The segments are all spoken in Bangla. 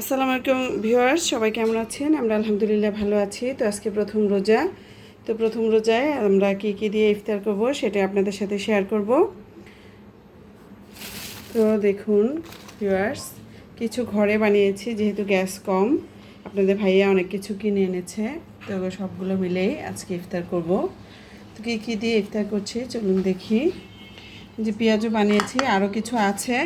আসসালামু আলাইকুম ভিউয়ার্স, সবাই কেমন আছেন? আমরা আলহামদুলিল্লাহ ভালো আছি। তো আজকে প্রথম রোজা। তো প্রথম রোজায় আমরা কি কি দিয়ে ইফতার করব সেটা আপনাদের সাথে শেয়ার করব। তো দেখুন ভিউয়ার্স, কিছু ঘরে বানিয়েছি, যেহেতু গ্যাস কম, আপনাদের ভাইয়া অনেক কিছু কিনে এনেছে। তো সবগুলো মিলেই আজকে ইফতার করব। তো কী কী দিয়ে ইফতার করছি চলুন দেখি। যে পেঁয়াজও বানিয়েছি আরও কিছু আছে।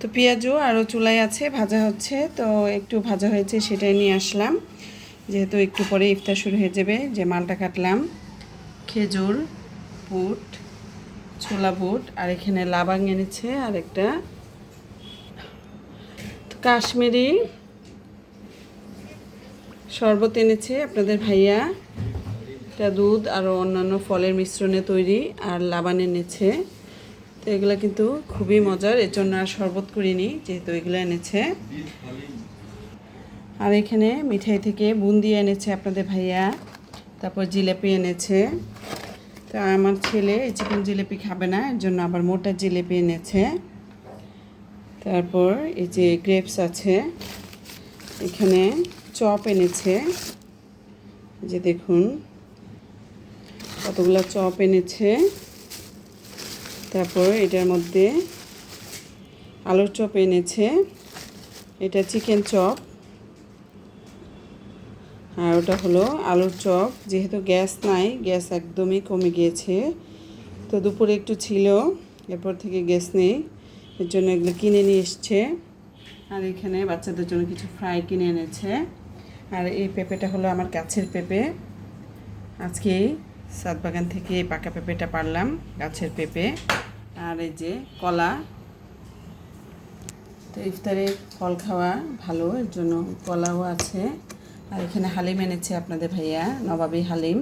তো পেঁয়াজও আরও চুলাই আছে, ভাজা হচ্ছে। তো একটু ভাজা হয়েছে সেটাই নিয়ে আসলাম। যেহেতু একটু পরে ইফতার শুরু হয়ে যাবে, যে মালটা কাটলাম। খেজুর, বুট, ছোলা বুট, আর এখানে লাবাং এনেছে আর একটা কাশ্মীরি শরবত এনেছে। আপনাদের ভাইয়া, এটা দুধ আর অন্যান্য ফলের মিশ্রণে তৈরি আর লাবান এনেছে। তো এগুলো কিন্তু খুবই মজার, এর জন্য আর শরবত করিনি, যেহেতু এগুলো এনেছে। আর এখানে মিঠাই থেকে বুন্দি এনেছে আপনাদের ভাইয়া, তারপর জিলেপি এনেছে। তো আমার ছেলে এই চিকেন জিলেপি খাবে না, এর জন্য আবার মোটা জিলেপি এনেছে। তারপর এই যে গ্রেপস আছে, এখানে চপ এনেছে। যে দেখুন, কতগুলো চপ এনেছে। তারপর এটার মধ্যে আলুর চপ এনেছে। এটা চিকেন চপ। আর ওটা হলো আলুর চপ। যেহেতু গ্যাস নাই, গ্যাস একদমই কমে গিয়েছে। তো দুপুরে একটু ছিল, এরপর থেকে গ্যাস নেই। এর জন্য এগুলো কিনে নিয়ে এসছে। আর এখানে বাচ্চাদের জন্য কিছু ফ্রাই কিনে এনেছে। আর এই পেঁপেটা হলো আমার গাছের পেঁপে। আজকে সাত বাগান থেকে পাকা পেঁপেটা পারলাম, গাছের পেঁপে। আর এই যে কলা। তো ইফতারে ফল খাওয়া ভালো, এর জন্য কলাও আছে। আর এখানে হালিম এনেছে আপনাদের ভাইয়া, নবাবী হালিম।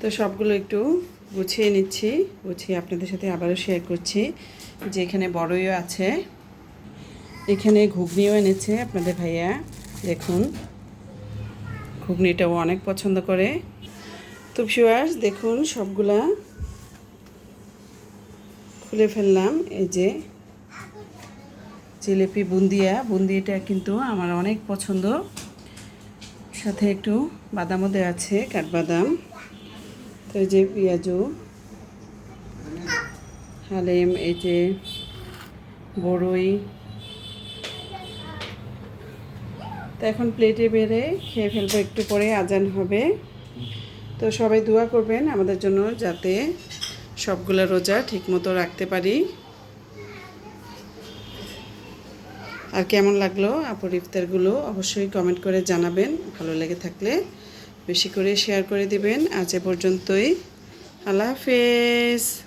তো সবগুলো একটু গুছিয়ে নিচ্ছি, গুছিয়ে আপনাদের সাথে আবারও শেয়ার করছি। যে এখানে বড়ইও আছে, এখানে ঘুগনিও এনেছে আপনাদের ভাইয়া, দেখুন। ঘুগনিটাও অনেক পছন্দ করে। তো ভিউয়ার্স দেখুন সবগুলা। খুলে ফেললাম, এই যে জিলেপি বুন্দিয়া। বুন্দিটা কিন্তু আমার অনেক পছন্দ। সাথে একটু বাদামও দেওয়া আছে, কাঠবাদাম। তো এই যে পেঁয়াজু, হালেম, এই যে বড়ই। তো এখন প্লেটে বেড়ে খেয়ে ফেলব, একটু পরে আজান হবে। তো সবাই দোয়া করবেন আমাদের জন্য যাতে সবগুলো রোজা ঠিকমতো রাখতে পারি। আর কেমন লাগল আপুর ইফতারগুলো অবশ্যই কমেন্ট করে জানাবেন, ভালো লেগে থাকলে বেশি করে শেয়ার করে দিবেন। আজ এ পর্যন্তই। আল্লাহ হাফেজ।